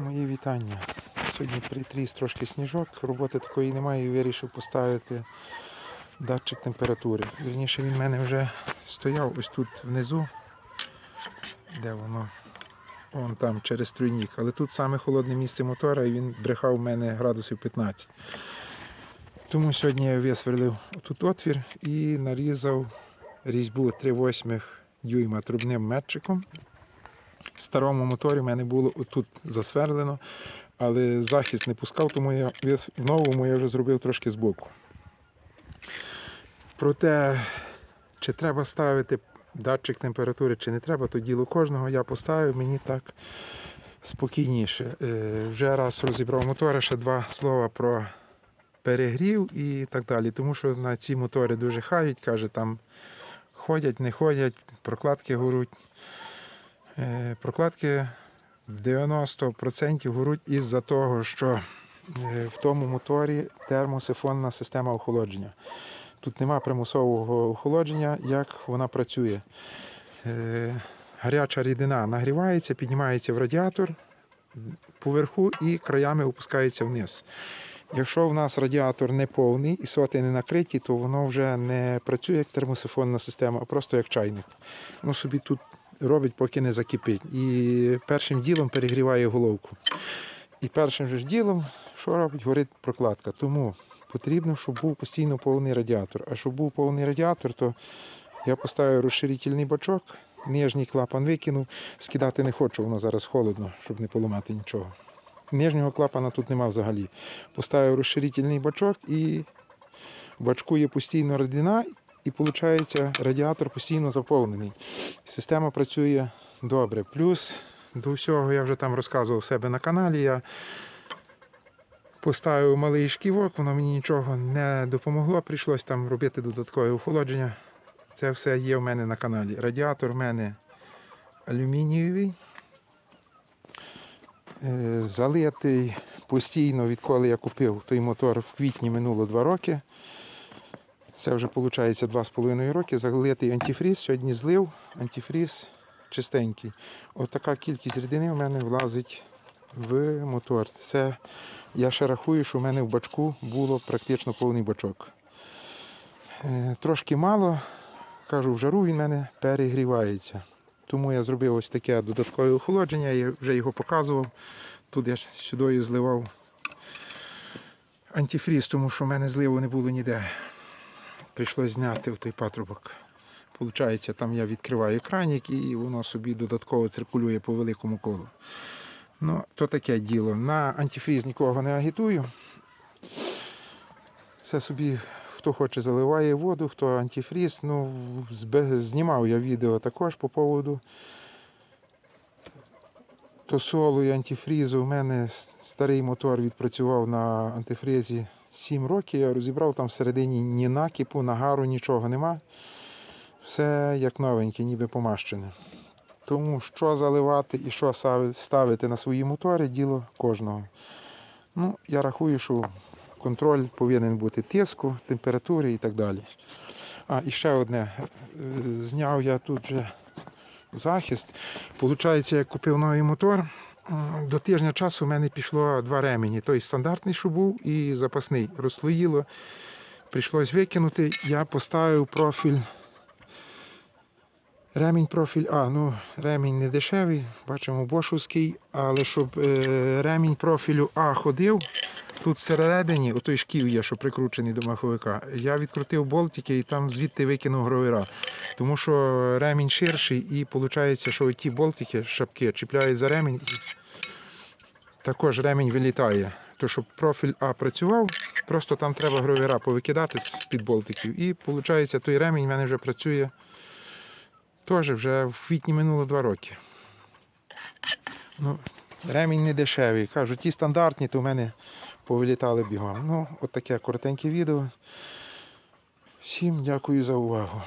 Мої вітання. Сьогодні притріс трошки сніжок, роботи такої немає і вирішив поставити датчик температури. Вірніше він в мене вже стояв ось тут внизу, де воно, вон там через тройнік. Але тут саме холодне місце мотора і він брехав в мене градусів 15. Тому сьогодні я висверлив тут отвір і нарізав різьбу 3,8 дюйма трубним метчиком. В старому моторі в мене було отут засверлено, але захист не пускав, тому я в новому я вже зробив трошки збоку. Проте, чи треба ставити датчик температури, чи не треба, то діло кожного я поставив, мені так спокійніше. Е, Вже раз розібрав мотори, ще два слова про перегрів і так далі. Тому що на ці мотори дуже хають, каже, там ходять, не ходять, прокладки горуть. Е, Прокладки в 90% горуть із-за того, що е, в тому моторі термосифонна система охолодження. Тут нема примусового охолодження, як вона працює. Е, Гаряча рідина нагрівається, піднімається в радіатор поверху і краями опускається вниз. Якщо в нас радіатор не повний і соти не накриті, то воно вже не працює як термосифонна система, а просто як чайник. Воно собі тут робить, поки не закипить. І першим ділом перегріває головку. І першим же ділом, що робить, горить прокладка. Тому потрібно, щоб був постійно повний радіатор. А щоб був повний радіатор, то я поставив розширительний бачок, нижній клапан викинув, скидати не хочу, воно зараз холодно, щоб не поламати нічого. Нижнього клапана тут нема взагалі. Поставив розширительний бачок і бачку є постійно рідина, і виходить, радіатор постійно заповнений. Система працює добре. Плюс до всього я вже там розказував себе на каналі. Я поставив малий шківок, воно мені нічого не допомогло. Прийшлось там робити додаткове охолодження. Це все є в мене на каналі. Радіатор в мене алюмінієвий. Е, Залитий постійно, відколи я купив той мотор в квітні минуло 2 роки. Це вже виходить 2,5 роки. Залитий антифріз. Сьогодні злив, антифріз чистенький. От така кількість рідини в мене влазить в мотор. Це я ще рахую, що в мене в бачку було практично повний бачок. Е, Трошки мало, кажу, в жару він в мене перегрівається. Тому я зробив ось таке додаткове охолодження, я вже його показував. Тут я сюди зливав антифріз, тому що в мене зливу не було ніде. Прийшлось зняти в той патрубок. Получається, там я відкриваю кранік і воно собі додатково циркулює по великому колу. Ну, то таке діло. На антифріз нікого не агітую. Все собі, хто хоче, заливає воду, хто антифріз. Ну, знімав я відео також по поводу тосолу і антифрізу. У мене старий мотор відпрацював на антифризі 7 років. Я розібрав там всередині ні накипу, нагару, нічого нема. Все як новеньке, ніби помащене. Тому що заливати і що ставити на свої мотори діло кожного. Ну, я рахую, що контроль повинен бути тиску, температури і так далі. А, і ще одне. Е, Зняв я тут вже захист. Получається, я купив новий мотор. До тижня часу в мене пішло два ремені. Той стандартний, що був, і запасний. Розслоїло. Прийшлось викинути. Я поставив профіль. Ремінь профіль А. Ну, ремінь не дешевий, бачимо бошовський, але щоб е, ремінь профілю А ходив, тут всередині, отой шків є, що прикручений до маховика, я відкрутив болтики і там звідти викинув гровера. Тому що ремінь ширший і виходить, що ті болтики, шапки чіпляють за ремінь. і Також ремінь вилітає. То щоб профіль А працював, просто там треба гровера повикидати з-під болтиків. І виходить, той ремінь в мене вже працює. Теж вже в квітні минуло два роки. Ну, ремінь не дешевий. Кажу, ті стандартні, то в мене повилітали бігом. Ну, от таке коротеньке відео. Всім дякую за увагу.